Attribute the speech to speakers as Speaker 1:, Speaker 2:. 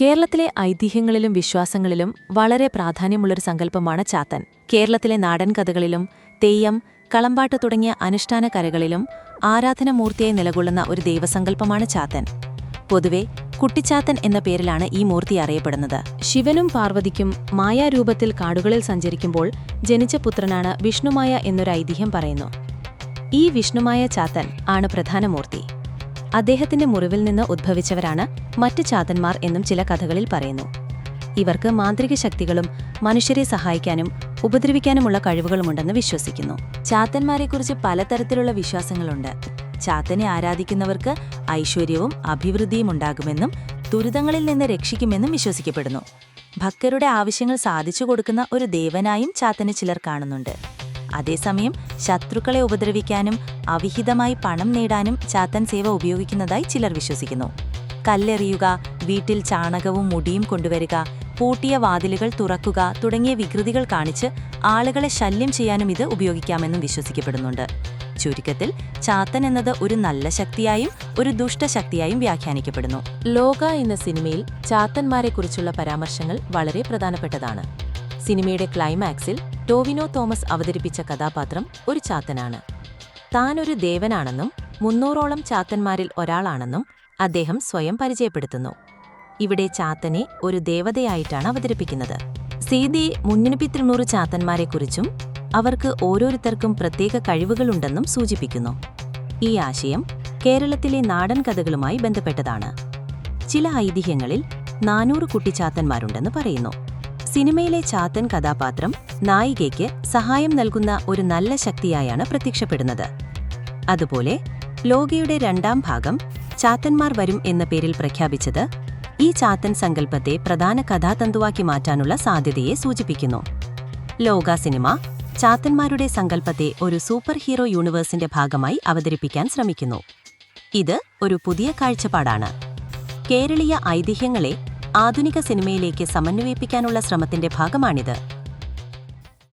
Speaker 1: കേരളത്തിലെ ഐതിഹ്യങ്ങളിലും വിശ്വാസങ്ങളിലും വളരെ പ്രാധാന്യമുള്ളൊരു സങ്കല്പമാണ് ചാത്തൻ. കേരളത്തിലെ നാടൻ കഥകളിലും തെയ്യം കളമ്പാട്ട് തുടങ്ങിയ അനുഷ്ഠാന കരകളിലും ആരാധനമൂർത്തിയായി നിലകൊള്ളുന്ന ഒരു ദൈവസങ്കല്പമാണ് ചാത്തൻ. പൊതുവെ കുട്ടിച്ചാത്തൻ എന്ന പേരിലാണ് ഈ മൂർത്തി അറിയപ്പെടുന്നത്. ശിവനും പാർവതിക്കും മായാരൂപത്തിൽ കാടുകളിൽ സഞ്ചരിക്കുമ്പോൾ ജനിച്ച പുത്രനാണ് വിഷ്ണുമായ എന്നൊരു ഐതിഹ്യം പറയുന്നു. ഈ വിഷ്ണുമായ ചാത്തൻ ആണ് പ്രധാന മൂർത്തി. അദ്ദേഹത്തിന്റെ മുറിവിൽ നിന്ന് ഉദ്ഭവിച്ചവരാണ് മറ്റ് ചാത്തന്മാർ എന്നും ചില കഥകളിൽ പറയുന്നു. ഇവർക്ക് മാന്ത്രിക ശക്തികളും മനുഷ്യരെ സഹായിക്കാനും ഉപദ്രവിക്കാനുമുള്ള കഴിവുകളുമുണ്ടെന്ന് വിശ്വസിക്കുന്നു. ചാത്തന്മാരെക്കുറിച്ച് പലതരത്തിലുള്ള വിശ്വാസങ്ങളുണ്ട്. ചാത്തനെ ആരാധിക്കുന്നവർക്ക് ഐശ്വര്യവും അഭിവൃദ്ധിയും ഉണ്ടാകുമെന്നും ദുരിതങ്ങളിൽ നിന്ന് രക്ഷിക്കുമെന്നും വിശ്വസിക്കപ്പെടുന്നു. ഭക്തരുടെ ആവശ്യങ്ങൾ സാധിച്ചു കൊടുക്കുന്ന ഒരു ദേവനായും ചാത്തനെ ചിലർ കാണുന്നുണ്ട്. അതേസമയം ശത്രുക്കളെ ഉപദ്രവിക്കാനും അവിഹിതമായി പണം നേടാനും ചാത്തൻ സേവ ഉപയോഗിക്കുന്നതായി ചിലർ വിശ്വസിക്കുന്നു. കല്ലെറിയുക വീട്ടിൽ ചാണകവും മുടിയും കൊണ്ടുവരിക പൂട്ടിയ വാതിലുകൾ തുറക്കുക തുടങ്ങിയ വികൃതികൾ കാണിച്ച് ആളുകളെ ശല്യം ചെയ്യാനും ഇത് ഉപയോഗിക്കാമെന്നും വിശ്വസിക്കപ്പെടുന്നുണ്ട്. ചുരുക്കത്തിൽ ചാത്തൻ എന്നത് ഒരു നല്ല ശക്തിയായും ഒരു ദുഷ്ടശക്തിയായും വ്യാഖ്യാനിക്കപ്പെടുന്നു. ലോക എന്ന സിനിമയിൽ ചാത്തന്മാരെക്കുറിച്ചുള്ള പരാമർശങ്ങൾ വളരെ പ്രധാനപ്പെട്ടതാണ്. സിനിമയുടെ ക്ലൈമാക്സിൽ ടോവിനോ തോമസ് അവതരിപ്പിച്ച കഥാപാത്രം ഒരു ചാത്തനാണ്. താനൊരു ദേവനാണെന്നും മുന്നൂറോളം ചാത്തന്മാരിൽ ഒരാളാണെന്നും അദ്ദേഹം സ്വയം പരിചയപ്പെടുത്തുന്നു. ഇവിടെ ചാത്തനെ ഒരു ദേവതയായിട്ടാണ് അവതരിപ്പിക്കുന്നത്. സീതി തൊണ്ണൂറ് ചാത്തന്മാരെക്കുറിച്ചും അവർക്ക് ഓരോരുത്തർക്കും പ്രത്യേക കഴിവുകളുണ്ടെന്നും സൂചിപ്പിക്കുന്നു. ഈ ആശയം കേരളത്തിലെ നാടൻ കഥകളുമായി ബന്ധപ്പെട്ടതാണ്. ചില ഐതിഹ്യങ്ങളിൽ നാനൂറ് കുട്ടിച്ചാത്തന്മാരുണ്ടെന്ന് പറയുന്നു. സിനിമയിലെ ചാത്തൻ കഥാപാത്രം നായികയ്ക്ക് സഹായം നൽകുന്ന ഒരു നല്ല ശക്തിയായാണ് പ്രത്യക്ഷപ്പെടുന്നത്. അതുപോലെ ലോകയുടെ രണ്ടാം ഭാഗം ചാത്തന്മാർ വരും എന്ന പേരിൽ പ്രഖ്യാപിച്ചത് ഈ ചാത്തൻ സങ്കല്പത്തെ പ്രധാന കഥാതന്തുവാക്കി മാറ്റാനുള്ള സാധ്യതയെ സൂചിപ്പിക്കുന്നു. ലോക സിനിമ ചാത്തന്മാരുടെ സങ്കല്പത്തെ ഒരു സൂപ്പർ ഹീറോ യൂണിവേഴ്സിന്റെ ഭാഗമായി അവതരിപ്പിക്കാൻ ശ്രമിക്കുന്നു. ഇത് ഒരു പുതിയ കാഴ്ചപ്പാടാണ്. കേരളീയ ഐതിഹ്യങ്ങളെ ആധുനിക സിനിമയിലേക്ക് സമന്വയിപ്പിക്കാനുള്ള ശ്രമത്തിന്റെ ഭാഗമാണിത്